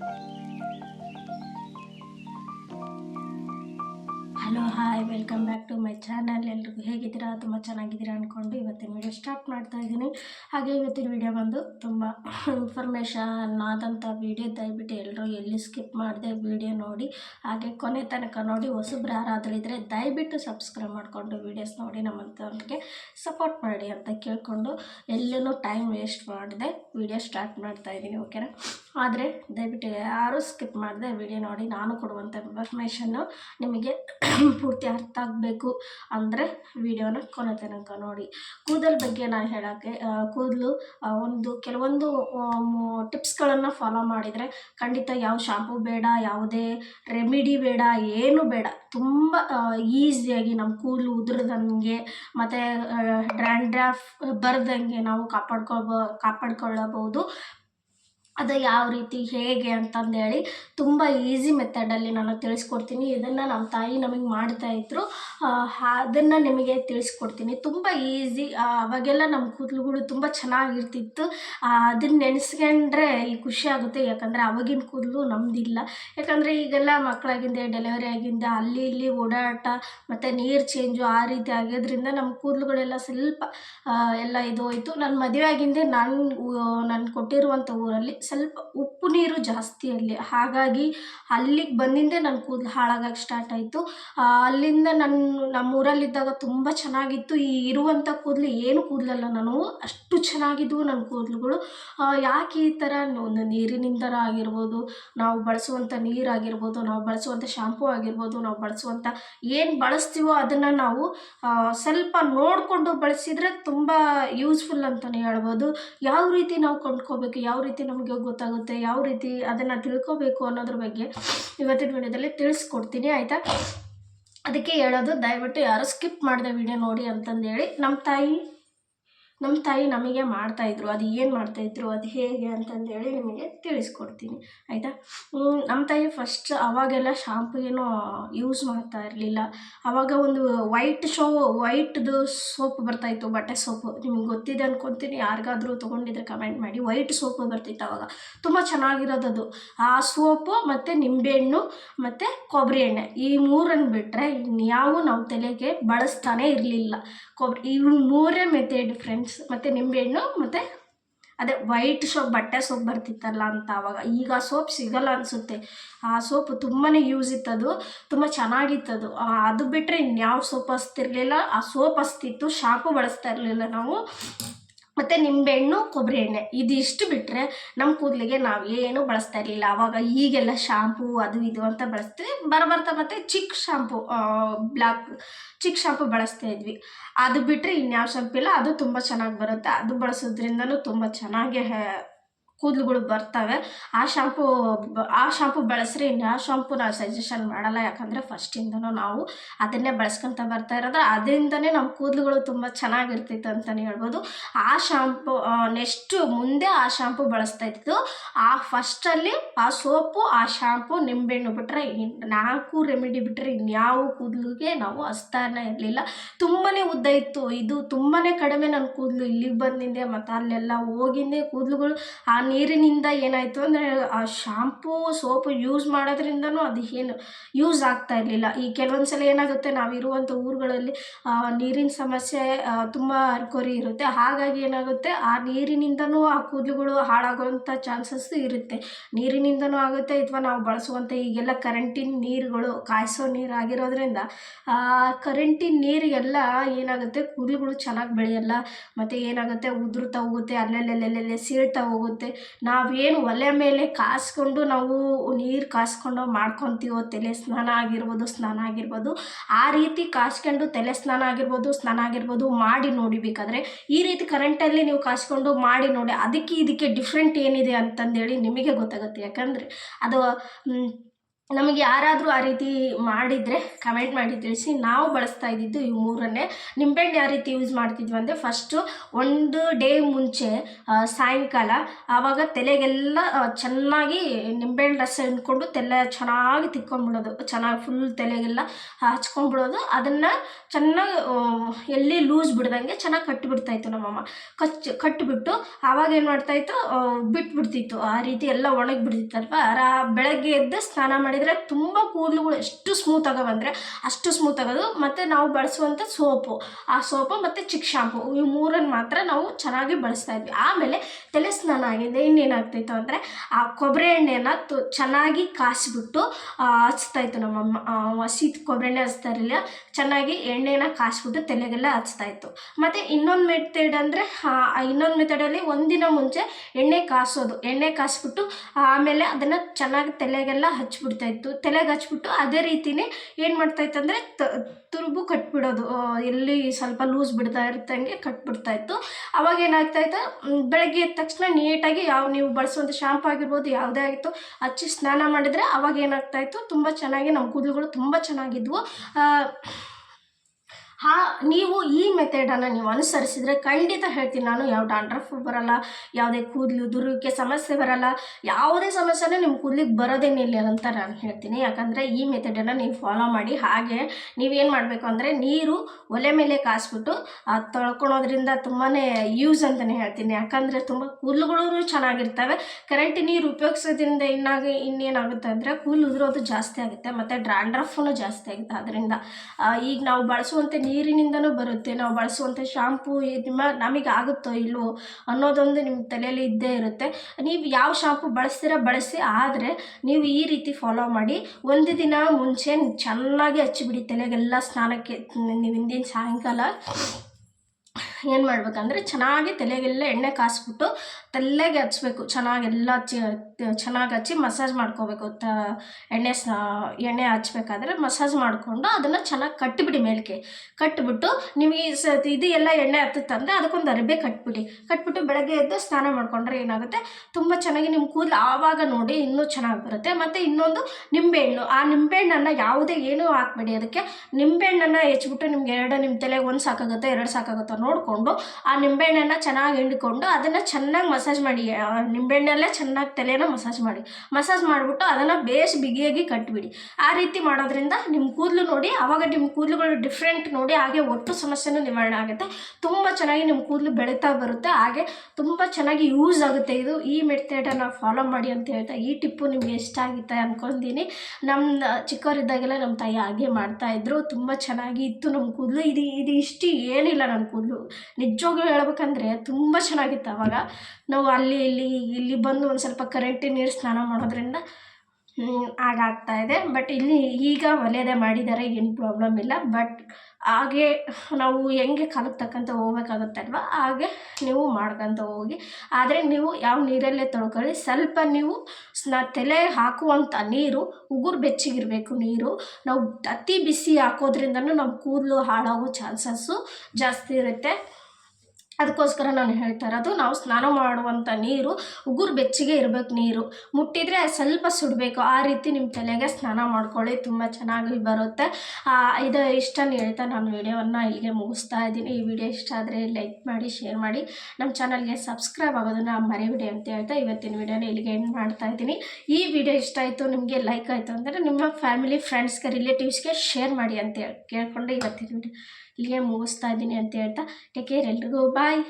Thank you. Hello hi welcome back to my channel ಎಲ್ರಿಗೂ ಹೇಗಿದ್ದೀರಾ? ತುಂಬ ಚೆನ್ನಾಗಿದ್ದೀರಾ ಅಂದ್ಕೊಂಡು ಇವತ್ತಿನ ವಿಡಿಯೋ ಸ್ಟಾರ್ಟ್ ಮಾಡ್ತಾ ಇದ್ದೀನಿ. ಹಾಗೆ ಇವತ್ತಿನ ವಿಡಿಯೋ ಬಂದು ತುಂಬ ಇನ್ಫಾರ್ಮೇಷನ್ ಆದಂಥ ವಿಡಿಯೋ ದಯವಿಟ್ಟು ಎಲ್ಲರೂ ಎಲ್ಲಿ ಸ್ಕಿಪ್ ಮಾಡಿದೆ ವಿಡಿಯೋ ನೋಡಿ. ಹಾಗೆ ಕೊನೆ ತನಕ ನೋಡಿ. ಹೊಸಬ್ರು ಯಾರಾದರೂ ಇದ್ದರೆ ದಯವಿಟ್ಟು ಸಬ್ಸ್ಕ್ರೈಬ್ ಮಾಡಿಕೊಂಡು ವೀಡಿಯೋಸ್ ನೋಡಿ. ನಮ್ಮಂಥವ್ರಿಗೆ ಸಪೋರ್ಟ್ ಮಾಡಿ ಅಂತ ಕೇಳಿಕೊಂಡು ಎಲ್ಲೂ ಟೈಮ್ ವೇಸ್ಟ್ ಮಾಡಿದೆ ವಿಡಿಯೋ ಸ್ಟಾರ್ಟ್ ಮಾಡ್ತಾ ಇದ್ದೀನಿ ಓಕೆನಾ ಆದರೆ ದಯವಿಟ್ಟು ಯಾರೂ ಸ್ಕಿಪ್ ಮಾಡಿದೆ ವಿಡಿಯೋ ನೋಡಿ. ನಾನು ಕೊಡುವಂಥ ಇನ್ಫಾರ್ಮೇಷನ್ನು ನಿಮಗೆ ಪೂರ್ತಿ ಅರ್ಥ ಆಗಬೇಕು ಅಂದರೆ ವಿಡಿಯೋನ ಕೊನೆ ತನಕ ನೋಡಿ. ಕೂದಲ ಬಗ್ಗೆ ನಾನು ಹೇಳೋಕ್ಕೆ ಕೂದಲು ಒಂದು ಕೆಲವೊಂದು ಟಿಪ್ಸ್ಗಳನ್ನು ಫಾಲೋ ಮಾಡಿದರೆ ಖಂಡಿತ ಯಾವ ಶಾಂಪು ಬೇಡ, ಯಾವುದೇ ರೆಮಿಡಿ ಬೇಡ, ಏನು ಬೇಡ. ತುಂಬ ಈಸಿಯಾಗಿ ನಮ್ಮ ಕೂದಲು ಉದುರದಂಗೆ ಮತ್ತು ಡ್ರ್ಯಾಂಡ್ರಾಫ್ ಬರ್ದಂಗೆ ನಾವು ಕಾಪಾಡ್ಕೊಬೋ, ಕಾಪಾಡ್ಕೊಳ್ಳಬಹುದು. ಅದು ಯಾವ ರೀತಿ, ಹೇಗೆ ಅಂತಂದೇಳಿ ತುಂಬ ಈಸಿ ಮೆಥಡಲ್ಲಿ ನಾನು ತಿಳಿಸ್ಕೊಡ್ತೀನಿ. ಇದನ್ನು ನಮ್ಮ ತಾಯಿ ನಮಗೆ ಮಾಡ್ತಾಯಿದ್ರು ಅದನ್ನು ನಿಮಗೆ ತಿಳಿಸ್ಕೊಡ್ತೀನಿ. ತುಂಬ ಈಸಿ ಅವಾಗೆಲ್ಲ ನಮ್ಮ ಕೂದಲುಗಳು ತುಂಬ ಚೆನ್ನಾಗಿರ್ತಿತ್ತು. ಅದನ್ನ ನೆನೆಸ್ಕೊಂಡ್ರೆ ಈ ಖುಷಿ ಆಗುತ್ತೆ. ಯಾಕಂದರೆ ಅವಾಗಿನ ಕೂದಲು ನಮ್ಮದಿಲ್ಲ ಯಾಕಂದರೆ ಈಗೆಲ್ಲ ಮಕ್ಕಳಾಗಿಂದ ಡೆಲಿವರಿ ಆಗಿಂದ, ಅಲ್ಲಿ ಇಲ್ಲಿ ಓಡಾಟ ಮತ್ತು ನೀರು ಚೇಂಜು ಆ ರೀತಿ ಆಗೋದ್ರಿಂದ ನಮ್ಮ ಕೂದಲುಗಳೆಲ್ಲ ಸ್ವಲ್ಪ ಎಲ್ಲ ಇದು ಹೋಯಿತು. ನನ್ನ ಮದುವೆ ಆಗಿಂದೆ ನಾನು ನಾನು ಕೊಟ್ಟಿರುವಂಥ ಊರಲ್ಲಿ ಸ್ವಲ್ಪ ಉಪ್ಪು ನೀರು ಜಾಸ್ತಿ ಅಲ್ಲಿ. ಹಾಗಾಗಿ ಅಲ್ಲಿಗೆ ಬಂದಿಂದೆ ನನ್ನ ಕೂದಲು ಹಾಳಾಗಕ್ಕೆ ಸ್ಟಾರ್ಟ್ ಆಯಿತು. ಅಲ್ಲಿಂದ ನನ್ನ ನಮ್ಮೂರಲ್ಲಿದ್ದಾಗ ತುಂಬ ಚೆನ್ನಾಗಿತ್ತು. ಈ ಇರುವಂಥ ಕೂದಲು ಏನು ಕೂದಲಲ್ಲ ನಾನು, ಅಷ್ಟು ಚೆನ್ನಾಗಿದ್ವು ನನ್ನ ಕೂದಲುಗಳು. ಯಾಕೆ ಈ ಥರ ಒಂದು ನೀರಿನಿಂದರ ಆಗಿರ್ಬೋದು, ನಾವು ಬಳಸುವಂಥ ನೀರಾಗಿರ್ಬೋದು ನಾವು ಬಳಸುವಂಥ ಶಾಂಪೂ ಆಗಿರ್ಬೋದು, ನಾವು ಬಳಸುವಂಥ ಏನು ಬಳಸ್ತೀವೋ ಅದನ್ನು ನಾವು ಸ್ವಲ್ಪ ನೋಡಿಕೊಂಡು ಬಳಸಿದರೆ ತುಂಬ ಯೂಸ್ಫುಲ್ ಅಂತಲೇ ಹೇಳ್ಬೋದು. ಯಾವ ರೀತಿ ನಾವು ಕೊಂಡ್ಕೋಬೇಕು? ಯಾವ ರೀತಿ ನಮಗೆ ಗೊತ್ತಾಗುತ್ತೆ, ಯಾವ ರೀತಿ ಅದನ್ನು ತಿಳ್ಕೋಬೇಕು ಅನ್ನೋದ್ರ ಬಗ್ಗೆ ಇವತ್ತಿನ ವಿಡಿಯೋದಲ್ಲಿ ತಿಳಿಸ್ಕೊಡ್ತೀನಿ, ಆಯಿತಾ? ಅದಕ್ಕೆ ಹೇಳೋದು, ದಯವಿಟ್ಟು ಯಾರು ಸ್ಕಿಪ್ ಮಾಡಿದೆ ವಿಡಿಯೋ ನೋಡಿ ಅಂತಂದೇಳಿ. ನಮ್ಮ ತಾಯಿ ನಮ್ಮ ತಾಯಿ ನಮಗೆ ಮಾಡ್ತಾಯಿದ್ರು ಅದು ಏನು ಮಾಡ್ತಾಯಿದ್ರು ಅದು ಹೇಗೆ ಅಂತಂದೇಳಿ ನಿಮಗೆ ತಿಳಿಸ್ಕೊಡ್ತೀನಿ, ಆಯಿತಾ? ನಮ್ಮ ತಾಯಿ ಫಸ್ಟ್ ಅವಾಗೆಲ್ಲ ಶಾಂಪು ಏನೋ ಯೂಸ್ ಮಾಡ್ತಾ ಇರಲಿಲ್ಲ. ಆವಾಗ ಒಂದು ವೈಟ್ ಶೋ ವೈಟ್ದು ಸೋಪ್ ಬರ್ತಾಯಿತ್ತು ಬಟ್ಟೆ ಸೋಪು ನಿಮ್ಗೆ ಗೊತ್ತಿದೆ ಅನ್ಕೊತೀನಿ, ಯಾರಿಗಾದರೂ ತೊಗೊಂಡಿದ್ರೆ ಕಮೆಂಟ್ ಮಾಡಿ. ವೈಟ್ ಸೋಪು ಬರ್ತಿತ್ತು ಅವಾಗ. ತುಂಬ ಚೆನ್ನಾಗಿರೋದದು ಆ ಸೋಪು ಮತ್ತು ನಿಂಬೆಹಣ್ಣು ಮತ್ತು ಕೊಬ್ಬರಿ ಎಣ್ಣೆ. ಈ ಮೂರನ್ನು ಬಿಟ್ಟರೆ ಇನ್ಯಾವು ನಾವು ತಲೆಗೆ ಬಳಸ್ತಾನೆ ಇರಲಿಲ್ಲ. ಕೊಬ್ಬರಿ ಇವು ಮೂರೇ ಮೆಥಡ್ ಫ್ರೆಂಡ್ಸ್ ಮತ್ತು ನಿಂಬೆಹಣ್ಣು ಮತ್ತು ಅದೇ ವೈಟ್ ಸೋಪ್ ಬಟ್ಟೆ ಸೋಪ್ ಬರ್ತಿತ್ತಲ್ಲ ಅಂತ ಆವಾಗ ಈಗ ಸೋಪ್ ಸಿಗಲ್ಲ ಅನಿಸುತ್ತೆ. ಆ ಸೋಪ್ ತುಂಬಾ ಯೂಸ್ ಇತ್ತದು, ತುಂಬ ಚೆನ್ನಾಗಿತ್ತದು. ಅದು ಬಿಟ್ಟರೆ ಇನ್ಯಾವ ಸೋಪ್ ಹಸ್ತಿರ್ಲಿಲ್ಲ ಆ ಸೋಪ್ ಹಸ್ತಿತ್ತು ಶಾಂಪು ಬಳಸ್ತಾ ಇರಲಿಲ್ಲ ನಾವು. ಮತ್ತು ನಿಂಬೆಹಣ್ಣು ಕೊಬ್ಬರಿ ಎಣ್ಣೆ. ಇದಿಷ್ಟು ಬಿಟ್ಟರೆ ನಮ್ಮ ಕೂದಲಿಗೆ ನಾವು ಏನೂ ಬಳಸ್ತಾ ಇರಲಿಲ್ಲ. ಆವಾಗ ಈಗೆಲ್ಲ ಶಾಂಪೂ ಅದು ಇದು ಅಂತ ಬಳಸ್ತೀವಿ. ಬರಬರ್ತಾ ಮತ್ತೆ ಚಿಕ್ಕ ಶಾಂಪು ಬ್ಲ್ಯಾಕ್ ಚಿಕ್ಕ ಶಾಂಪು ಬಳಸ್ತಾ ಇದ್ವಿ. ಅದು ಬಿಟ್ಟರೆ ಇನ್ಯಾವ ಶಾಂಪು ಇಲ್ಲ, ಅದು ತುಂಬ ಚೆನ್ನಾಗಿ ಬರುತ್ತೆ. ಅದು ಬಳಸೋದ್ರಿಂದನೂ ತುಂಬ ಚೆನ್ನಾಗಿ ಕೂದಲುಗಳು ಬರ್ತವೆ. ಆ ಶಾಂಪೂ ಆ ಶಾಂಪು ಬಳಸ್ರಿ ಇನ್ಯಾವ ಶಾಂಪು ನಾವು ಸಜೆಷನ್ ಮಾಡಲ್ಲ. ಯಾಕಂದರೆ ಫಸ್ಟಿಂದನೂ ನಾವು ಅದನ್ನೇ ಬಳಸ್ಕೊಂತ ಬರ್ತಾ ಇರೋದು. ಅದರಿಂದನೇ ನಮ್ಮ ಕೂದಲುಗಳು ತುಂಬ ಚೆನ್ನಾಗಿರ್ತಿತ್ತು ಅಂತಲೇ ಹೇಳ್ಬೋದು. ಆ ಶಾಂಪು ನೆಕ್ಸ್ಟು ಮುಂದೆ ಆ ಶಾಂಪು ಬಳಸ್ತಾ ಇತ್ತು ಆ ಫಸ್ಟಲ್ಲಿ ಆ ಸೋಪು, ಆ ಶಾಂಪು ನಿಂಬೆಹಣ್ಣು ಬಿಟ್ಟರೆ ನಾಲ್ಕು ರೆಮಿಡಿ ಬಿಟ್ಟರೆ ಇನ್ಯಾವ ಕೂದಲಿಗೆ ನಾವು ಅಸ್ತಾನ ಇರಲಿಲ್ಲ. ತುಂಬಾ ಉದ್ದ ಇತ್ತು. ಇದು ತುಂಬಾ ಕಡಿಮೆ ನನ್ನ ಕೂದಲು ಇಲ್ಲಿಗೆ ಬಂದಿಂದೆ. ಮತ್ತು ಅಲ್ಲೆಲ್ಲ ಹೋಗಿಂದೆ ಕೂದಲುಗಳು. ಆ ನೀರಿನಿಂದ ಏನಾಯಿತು ಅಂದರೆ ಆ ಶಾಂಪೂ ಸೋಪು ಯೂಸ್ ಮಾಡೋದ್ರಿಂದನೂ ಅದು ಏನು ಯೂಸ್ ಆಗ್ತಾ ಇರಲಿಲ್ಲ. ಈ ಕೆಲವೊಂದು ಸಲ ಏನಾಗುತ್ತೆ ನಾವಿರುವಂಥ ಊರುಗಳಲ್ಲಿ ನೀರಿನ ಸಮಸ್ಯೆ ತುಂಬ ಅರ್ಕೊರಿ ಇರುತ್ತೆ. ಹಾಗಾಗಿ ಏನಾಗುತ್ತೆ, ಆ ನೀರಿನಿಂದನೂ ಆ ಕೂದಲುಗಳು ಹಾಳಾಗುವಂಥ ಚಾನ್ಸಸ್ ಇರುತ್ತೆ. ನೀರಿನಿಂದನೂ ಆಗುತ್ತೆ ಅಥವಾ ನಾವು ಬಳಸುವಂಥ ಈಗೆಲ್ಲ ಕರೆಂಟಿನ ನೀರುಗಳು, ಕಾಯಿಸೋ ನೀರು ಆಗಿರೋದ್ರಿಂದ ಕರೆಂಟಿನ ನೀರಿಗೆಲ್ಲ ಏನಾಗುತ್ತೆ, ಕೂದಲುಗಳು ಚೆನ್ನಾಗಿ ಬೆಳೆಯಲ್ಲ, ಮತ್ತು ಏನಾಗುತ್ತೆ, ಉದುರ್ತಾ ಹೋಗುತ್ತೆ, ಅಲ್ಲೆಲ್ಲೆಲ್ಲೆಲ್ಲೆ ಸೀಳ್ತಾ ಹೋಗುತ್ತೆ. ನಾವೇನು ಒಲೆ ಮೇಲೆ ಕಾಸ್ಕೊಂಡು ನಾವು ನೀರು ಕಾಸ್ಕೊಂಡು ಮಾಡ್ಕೊತೀವೋ ತಲೆ ಸ್ನಾನ ಆಗಿರ್ಬೋದು ಸ್ನಾನ ಆಗಿರ್ಬೋದು, ಆ ರೀತಿ ಕಾಸ್ಕೊಂಡು ತಲೆ ಸ್ನಾನ ಆಗಿರ್ಬೋದು ಸ್ನಾನ ಆಗಿರ್ಬೋದು ಮಾಡಿ ನೋಡಿ ಬೇಕಾದರೆ ಈ ರೀತಿ ಕರೆಂಟಲ್ಲಿ ನೀವು ಕಾಸ್ಕೊಂಡು ಮಾಡಿ ನೋಡಿ, ಅದಕ್ಕೆ ಇದಕ್ಕೆ ಡಿಫ್ರೆಂಟ್ ಏನಿದೆ ಅಂತಂದೇಳಿ ನಿಮಗೆ ಗೊತ್ತಾಗುತ್ತೆ. ಯಾಕಂದರೆ ಅದು ನಮಗೆ ಯಾರಾದರೂ ಆ ರೀತಿ ಮಾಡಿದರೆ ಕಮೆಂಟ್ ಮಾಡಿ ತಿಳಿಸಿ. ನಾವು ಬಳಸ್ತಾ ಇದ್ದಿದ್ದು ಈ ಮೂರನ್ನೇ. ನಿಂಬೆಹಣ್ಣು ಯಾವ ರೀತಿ ಯೂಸ್ ಮಾಡ್ತಿದ್ವಿ ಅಂದರೆ ಫಸ್ಟು ಒಂದು ಡೇ ಮುಂಚೆ ಸಾಯಂಕಾಲ ಆವಾಗ ತಲೆಗೆಲ್ಲ ಚೆನ್ನಾಗಿ ನಿಂಬೆಹಣ್ಣು ರಸ ಹಿಂಡ್ಕೊಂಡು ತಲೆ ಚೆನ್ನಾಗಿ ತಿಕ್ಕೊಂಡ್ಬಿಡೋದು. ಚೆನ್ನಾಗಿ ಫುಲ್ ತಲೆಗೆಲ್ಲ ಹಚ್ಕೊಂಡ್ಬಿಡೋದು. ಅದನ್ನು ಚೆನ್ನಾಗಿ ಎಲ್ಲಿ ಲೂಸ್ ಬಿಡ್ದಂಗೆ ಚೆನ್ನಾಗಿ ಕಟ್ಟಿಬಿಡ್ತಾಯಿತ್ತು ನಮ್ಮಮ್ಮ. ಕಚ್ಚು ಕಟ್ಟಿಬಿಟ್ಟು ಆವಾಗ ಏನು ಮಾಡ್ತಾಯಿತ್ತು ಬಿಟ್ಬಿಡ್ತಿತ್ತು. ಆ ರೀತಿ ಎಲ್ಲ ಒಣಗಿ ಬಿಡ್ತಿತ್ತಲ್ವ ಬೆಳಗ್ಗೆ ಎದ್ದು ಸ್ನಾನ ಮಾಡಿ ಮಾಡಿದರೆ ತುಂಬ ಕೂದಲುಗಳು ಎಷ್ಟು ಸ್ಮೂತ್ ಆಗವಂದರೆ ಅಷ್ಟು ಸ್ಮೂತ್ ಆಗೋದು. ಮತ್ತು ನಾವು ಬಳಸುವಂಥ ಸೋಪು. ಆ ಸೋಪು ಮತ್ತು ಚಿಕ್ಕ ಶಾಂಪು ಈ ಮೂರನ್ನು ಮಾತ್ರ ನಾವು ಚೆನ್ನಾಗಿ ಬಳಸ್ತಾ ಇದ್ವಿ. ಆಮೇಲೆ ತಲೆ ಸ್ನಾನ ಆಗಿದೆ. ಇನ್ನೇನಾಗ್ತಾಯಿತ್ತು ಅಂದರೆ ಆ ಕೊಬ್ಬರಿ ಎಣ್ಣೆನ ತು ಚೆನ್ನಾಗಿ ಕಾಸಿಬಿಟ್ಟು ಹಚ್ತಾ ಇತ್ತು ನಮ್ಮಮ್ಮ ಹಸಿ ಕೊಬ್ಬರಿ ಎಣ್ಣೆ ಹಚ್ತಾ ಇರಲಿಲ್ಲ. ಚೆನ್ನಾಗಿ ಎಣ್ಣೆನ ಕಾಸಿಬಿಟ್ಟು ತಲೆಗೆಲ್ಲ ಹಚ್ತಾ ಇತ್ತು. ಮತ್ತು ಇನ್ನೊಂದು ಮೆಥಡ್ ಅಂದರೆ ಇನ್ನೊಂದು ಮೆಥಡಲ್ಲಿ ಒಂದಿನ ಮುಂಚೆ ಎಣ್ಣೆ ಕಾಸೋದು. ಎಣ್ಣೆ ಕಾಸಿಬಿಟ್ಟು, ಆಮೇಲೆ ಅದನ್ನು ಚೆನ್ನಾಗಿ ತಲೆಗೆಲ್ಲ ಹಚ್ಬಿಡ್ತಾ ಇತ್ತು. ತಲೆಗೆ ಹಚ್ಬಿಟ್ಟು ಅದೇ ರೀತಿನೇ ಏನು ಮಾಡ್ತಾ ಇತ್ತು ಅಂದರೆ ತುರುಬು ಕಟ್ಬಿಡೋದು. ಎಲ್ಲಿ ಸ್ವಲ್ಪ ಲೂಸ್ ಬಿಡ್ತಾ ಇರ್ತಂಗೆ ಕಟ್ಬಿಡ್ತಾ ಇತ್ತು. ಅವಾಗ ಏನಾಗ್ತಾ ಇತ್ತು ಬೆಳಗ್ಗೆ ಎದ್ದ ತಕ್ಷಣ ನೀಟಾಗಿ ಯಾವ, ನೀವು ಬಳಸುವಂಥ ಶಾಂಪು ಆಗಿರ್ಬೋದು, ಯಾವುದೇ ಆಗಿತ್ತು, ಹಚ್ಚಿ ಸ್ನಾನ ಮಾಡಿದರೆ ಅವಾಗ ಏನಾಗ್ತಾ ಇತ್ತು ತುಂಬ ಚೆನ್ನಾಗಿ ನಮ್ಮ ಕೂದಲುಗಳು ತುಂಬ ಚೆನ್ನಾಗಿದ್ವು. ಹಾ, ನೀವು ಈ ಮೆಥಡನ್ನು ನೀವು ಅನುಸರಿಸಿದರೆ ಖಂಡಿತ ಹೇಳ್ತೀನಿ ನಾನು, ಯಾವ ಡಾಂಡ್ರಫ್ ಬರಲ್ಲ, ಯಾವುದೇ ಕೂದಲು ದುರುವಿಕೆ ಸಮಸ್ಯೆ ಬರಲ್ಲ, ಯಾವುದೇ ಸಮಸ್ಯೆನೂ ನಿಮ್ಮ ಕೂದಲಿಗೆ ಬರೋದೇನಿಲ್ಲ ಅಂತ ನಾನು ಹೇಳ್ತೀನಿ. ಯಾಕಂದರೆ ಈ ಮೆಥಡನ್ನು ನೀವು ಫಾಲೋ ಮಾಡಿ, ಹಾಗೆ ನೀವೇನು ಮಾಡಬೇಕು ಅಂದರೆ ನೀರು ಒಲೆ ಮೇಲೆ ಕಾಯಿಸ್ಬಿಟ್ಟು ತೊಳ್ಕೊಳೋದ್ರಿಂದ ತುಂಬಾ ಯೂಸ್ ಅಂತಲೇ ಹೇಳ್ತೀನಿ. ಯಾಕಂದರೆ ತುಂಬ ಕೂದಲುಗಳು ಚೆನ್ನಾಗಿರ್ತವೆ ಕರೆಂಟ್ ನೀರು ಉಪಯೋಗಿಸೋದ್ರಿಂದ ಇನ್ನಾಗಿ, ಇನ್ನೇನಾಗುತ್ತೆ ಅಂದರೆ ಕೂದಲು ಉದುರೋದು ಜಾಸ್ತಿ ಆಗುತ್ತೆ, ಮತ್ತು ಡ್ರಾಂಡ್ರಫ್ನು ಜಾಸ್ತಿ ಆಗುತ್ತೆ. ಅದರಿಂದ ಈಗ ನಾವು ಬಳಸುವಂಥ ನೀರಿನಿಂದನೂ ಬರುತ್ತೆ. ನಾವು ಬಳಸುವಂಥ ಶಾಂಪೂ ನಿಮ್ಮ ನಮಗೆ ಆಗುತ್ತೋ ಇಲ್ಲವೋ ಅನ್ನೋದೊಂದು ನಿಮ್ಮ ತಲೆಯಲ್ಲಿ ಇದ್ದೇ ಇರುತ್ತೆ. ನೀವು ಯಾವ ಶಾಂಪು ಬಳಸ್ತೀರ ಬಳಸಿ, ಆದರೆ ನೀವು ಈ ರೀತಿ ಫಾಲೋ ಮಾಡಿ. ಒಂದು ದಿನ ಮುಂಚೆ ಚೆನ್ನಾಗಿ ಹಚ್ಚಿಬಿಡಿ ತಲೆಗೆಲ್ಲ ಸ್ನಾನಕ್ಕೆ, ನೀವು ಹಿಂದಿನ ಸಾಯಂಕಾಲ. ಏನು ಮಾಡ್ಬೇಕಂದ್ರೆ ಚೆನ್ನಾಗಿ ತಲೆಗೆಲ್ಲ ಎಣ್ಣೆ ಕಾಯಿಸ್ಬಿಟ್ಟು ತಲೆಗೆ ಹಚ್ಬೇಕು. ಚೆನ್ನಾಗೆಲ್ಲ ಹಚ್ಚಿ, ಚೆನ್ನಾಗಿ ಹಚ್ಚಿ ಮಸಾಜ್ ಮಾಡ್ಕೋಬೇಕು. ತ, ಎಣ್ಣೆ ಸ, ಎಣ್ಣೆ ಹಚ್ಬೇಕಾದ್ರೆ ಮಸಾಜ್ ಮಾಡಿಕೊಂಡು ಅದನ್ನು ಚೆನ್ನಾಗಿ ಕಟ್ಟಿಬಿಡಿ ಮೇಲಕ್ಕೆ ಕಟ್ಟಿಬಿಟ್ಟು ನಿಮಗೆ ಸ, ಇದು ಎಲ್ಲ ಎಣ್ಣೆ ಹತ್ತುತ್ತಂದರೆ ಅದಕ್ಕೊಂದು ಅರಿಬೆ ಕಟ್ಬಿಡಿ. ಕಟ್ಬಿಟ್ಟು ಬೆಳಗ್ಗೆ ಎದ್ದು ಸ್ನಾನ ಮಾಡಿಕೊಂಡ್ರೆ ಏನಾಗುತ್ತೆ? ತುಂಬ ಚೆನ್ನಾಗಿ ನಿಮ್ಮ ಕೂದಲು ಆವಾಗ ನೋಡಿ ಇನ್ನೂ ಚೆನ್ನಾಗಿ ಬರುತ್ತೆ. ಮತ್ತು ಇನ್ನೊಂದು ನಿಂಬೆಹಣ್ಣು. ಆ ನಿಂಬೆಹಣ್ಣನ್ನು ಯಾವುದೇ ಏನೂ ಹಾಕ್ಬೇಡಿ. ಅದಕ್ಕೆ ನಿಂಬೆಹಣ್ಣನ್ನು ಹೆಚ್ಚಿಬಿಟ್ಟು ನಿಮ್ಗೆ ಎರಡು ನಿಮ್ಮ ತಲೆಗೆ ಒಂದು ಸಾಕಾಗುತ್ತೆ, ಎರಡು ಸಾಕಾಗುತ್ತೋ ನೋಡಿಕೊಂಡು ಆ ನಿಂಬೆಹಣ್ಣನ್ನು ಚೆನ್ನಾಗಿ ಹಿಂಡ್ಕೊಂಡು ಅದನ್ನು ಚೆನ್ನಾಗಿ ಮಸಾಜ್ ಮಾಡಿ. ನಿಂಬೆಹಣ್ಣಲ್ಲೇ ಚೆನ್ನಾಗಿ ತಲೆನ ಮಸಾಜ್ ಮಾಡಿ. ಮಸಾಜ್ ಮಾಡಿಬಿಟ್ಟು ಅದನ್ನು ಬೇಸ್ ಬಿಗಿಯಾಗಿ ಕಟ್ಬಿಡಿ. ಆ ರೀತಿ ಮಾಡೋದ್ರಿಂದ ನಿಮ್ಮ ಕೂದಲು ನೋಡಿ ಆವಾಗ ನಿಮ್ಮ ಕೂದಲುಗಳು ಡಿಫ್ರೆಂಟ್ ನೋಡಿ, ಹಾಗೆ ಒಟ್ಟು ಸಮಸ್ಯೆನೂ ನಿವಾರಣೆ ಆಗುತ್ತೆ. ತುಂಬ ಚೆನ್ನಾಗಿ ನಿಮ್ಮ ಕೂದಲು ಬೆಳೀತಾ ಬರುತ್ತೆ. ಹಾಗೆ ತುಂಬ ಚೆನ್ನಾಗಿ ಯೂಸ್ ಆಗುತ್ತೆ ಇದು. ಈ ಮೆಥಡನ್ನು ಫಾಲೋ ಮಾಡಿ ಅಂತ ಹೇಳ್ತಾ ಈ ಟಿಪ್ಪು ನಿಮಗೆ ಇಷ್ಟ ಆಗುತ್ತೆ ಅಂದ್ಕೊಂಡಿನಿ ನಮ್ಮ ಚಿಕ್ಕವರಿದ್ದಾಗೆಲ್ಲ ನಮ್ಮ ತಾಯಿ ಹಾಗೆ ಮಾಡ್ತಾಯಿದ್ರು ತುಂಬ ಚೆನ್ನಾಗಿ ಇತ್ತು ನಮ್ಮ ಕೂದಲು. ಇದು ಇದು ಇಷ್ಟು ಏನಿಲ್ಲ ನನ್ನ ಕೂದಲು. ನಿಜವಾಗ್ಲೂ ಹೇಳ್ಬೇಕಂದ್ರೆ ತುಂಬ ಚೆನ್ನಾಗಿತ್ತು ಆವಾಗ ನಾವು ಅಲ್ಲಿ, ಇಲ್ಲಿ ಇಲ್ಲಿ ಬಂದು ಒಂದು ಸ್ವಲ್ಪ ಕರೆಂಟಿನ ನೀರು ಸ್ನಾನ ಮಾಡೋದ್ರಿಂದ ಹಾಗಾಗ್ತಾ ಇದೆ. ಬಟ್ ಇಲ್ಲಿ ಈಗ ಒಲೆದೇ ಮಾಡಿದ್ದಾರೆ, ಏನು ಪ್ರಾಬ್ಲಮ್ ಇಲ್ಲ. ಬಟ್ ಹಾಗೆ ನಾವು ಹೆಂಗೆ ಕಾಲಕ್ಕೆ ತಕ್ಕಂತೆ ಅಲ್ವಾ ಹಾಗೆ ನೀವು ಮಾಡ್ಕೊತ ಹೋಗಿ. ಆದರೆ ನೀವು ಯಾವ ನೀರಲ್ಲೇ ತೊಳ್ಕೊಳ್ಳಿ, ಸ್ವಲ್ಪ ನೀವು ಸ್ನ ತಲೆ ಹಾಕುವಂಥ ನೀರು, ಉಗುರು ಬೆಚ್ಚಗಿರಬೇಕು ನೀರು. ನಾವು ಅತಿ ಬಿಸಿ ಹಾಕೋದ್ರಿಂದನೂ ನಮ್ಮ ಕೂದಲು ಹಾಳಾಗೋ ಚಾನ್ಸಸ್ಸು ಜಾಸ್ತಿ ಇರುತ್ತೆ. ಅದಕ್ಕೋಸ್ಕರ ನಾನು ಹೇಳ್ತಾ ಇರೋದು, ನಾವು ಸ್ನಾನ ಮಾಡುವಂಥ ನೀರು, ಉಗುರು ಬೆಚ್ಚಗೆ ಇರಬೇಕು ನೀರು. ಮುಟ್ಟಿದರೆ ಸ್ವಲ್ಪ ಸುಡಬೇಕು. ಆ ರೀತಿ ನಿಮ್ಮ ತಲೆಗೆ ಸ್ನಾನ ಮಾಡ್ಕೊಳ್ಳಿ. ತುಂಬ ಚೆನ್ನಾಗಿ ಬರುತ್ತೆ. ಇದು ಇಷ್ಟನ್ನು ಹೇಳ್ತಾ ನಾನು ವಿಡಿಯೋವನ್ನು ಇಲ್ಲಿಗೆ ಮುಗಿಸ್ತಾ ಇದ್ದೀನಿ. ಈ ವಿಡಿಯೋ ಇಷ್ಟ ಆದರೆ ಲೈಕ್ ಮಾಡಿ, ಶೇರ್ ಮಾಡಿ. ನಮ್ಮ ಚಾನಲ್ಗೆ ಸಬ್ಸ್ಕ್ರೈಬ್ ಆಗೋದನ್ನು ಮರಿಬಿಡಿ ಅಂತ ಹೇಳ್ತಾ ಇವತ್ತಿನ ವಿಡಿಯೋನ ಇಲ್ಲಿಗೆ ಎಂಡ್ ಮಾಡ್ತಾ ಇದ್ದೀನಿ. ಈ ವಿಡಿಯೋ ಇಷ್ಟ ಆಯಿತು, ನಿಮಗೆ ಲೈಕ್ ಆಯಿತು ಅಂದರೆ ನಿಮ್ಮ ಫ್ಯಾಮಿಲಿ, ಫ್ರೆಂಡ್ಸ್ಗೆ ರಿಲೇಟಿವ್ಸ್ಗೆ ಶೇರ್ ಮಾಡಿ ಅಂತ ಹೇಳಿ, ಕೇಳ್ಕೊಂಡು ಇವತ್ತಿನ ವಿಡಿಯೋ. ಇಲ್ಲಿಗೆ ಮುಗಿಸ್ತಾ ಇದ್ದೀನಿ ಅಂತ ಹೇಳ್ತಾ ಟೇಕ್ ಕೇರ್ ಎಲ್ರಿಗೂ ಬಾಯ್